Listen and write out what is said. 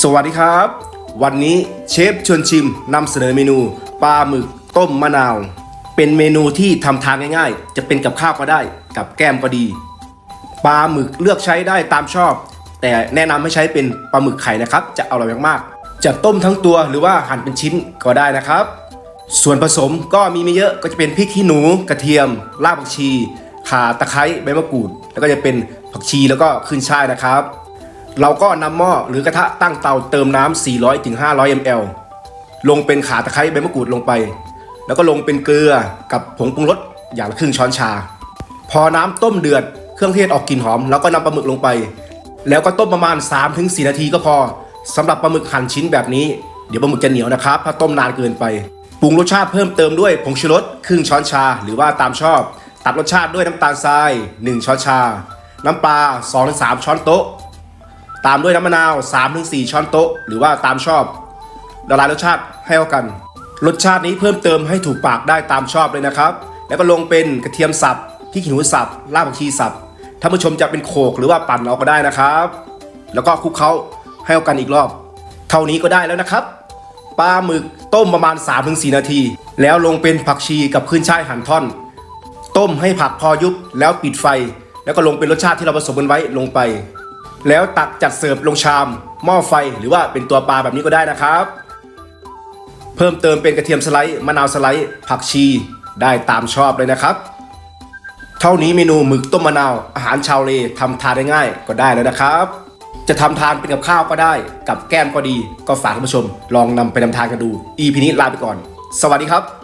สวัสดีครับ วันนี้เชฟชวนชิมนำเสนอเมนูปลาหมึกต้มมะนาว เป็นเมนูที่ทำทานง่ายๆ จะเป็นกับข้าวก็ได้กับแก้มก็ดีปลาหมึกเลือกใช้ได้ตามชอบ แต่แนะนำให้ใช้เป็นปลาหมึกไข่นะครับ จะอร่อยมากๆจะต้มทั้งตัวหรือว่าหั่นเป็นชิ้นก็ได้นะครับ ส่วนผสมก็มีไม่เยอะก็จะเป็นพริกขี้หนูกระเทียมรากผักชีข่าตะไคร้ใบมะกรูด แล้วก็จะเป็นผักชีแล้วก็ขึ้นช่ายนะครับ เราก็นำหม้อหรือกระทะตั้งเตาเติมน้ำ400ถึง500 ml ลงเป็นขาตะไคร้ใบมะกรูดลงไป แล้วก็ลงเป็นเกลือกับผงปรุงรสอย่างครึ่งช้อนชา พอน้ำต้มเดือดเครื่องเทศออกกลิ่นหอม แล้วก็นำปลาหมึกลงไป แล้วก็ต้มประมาณ 3-4 นาทีก็พอสำหรับปลาหมึกหั่นชิ้นแบบนี้เดี๋ยวปลาหมึกจะเหนียวนะครับถ้าต้มนานเกินไปปรุงรสชาติเพิ่มเติมด้วยผงชูรสครึ่งช้อนชา หรือว่าตามชอบ ตัดรสชาติด้วยน้ำตาลทราย 1 ช้อนชา น้ำปลา2-3 ช้อนโต๊ะ ตามด้วยน้ำมะนาว 3-4 ช้อนโต๊ะ หรือว่าตามชอบละลายรสชาติให้เข้ากัน รสชาตินี้เพิ่มเติมให้ถูกปากได้ตามชอบเลยนะครับ แล้วก็ลงเป็นกระเทียมสับพริกขี้หนูสับรากผักชีสับท่านผู้ชมจะเป็นโขกหรือว่าปั่นเอาก็ได้นะครับ แล้วก็คลุกเคล้าให้เข้ากันอีกรอบ เท่านี้ก็ได้แล้วนะครับปลาหมึกต้มประมาณ 3-4 นาที แล้วลงเป็นผักชีกับขึ้นช่ายหั่นท่อน ต้มให้ผักพอยุบแล้วปิดไฟ แล้วก็ลงเป็นรสชาติที่เราผสมกันไว้ลงไป แล้วตักจัดเสิร์ฟลงชาม หม้อไฟหรือว่าเป็นตัวปลาแบบนี้ก็ได้นะครับ เพิ่มเติมเป็นกระเทียมสไลด์มะนาวสไลด์ผักชีได้ตามชอบเลยนะครับ เท่านี้เมนูหมึกต้มมะนาวอาหารชาวเลทำทานได้ง่ายก็ได้แล้วนะครับ จะทำทานเป็นกับข้าวก็ได้ กับแก้มก็ดี ก็ฝากท่านผู้ชม ลองนำไปนำทานกันดู EP นี้ลาไปก่อน สวัสดีครับ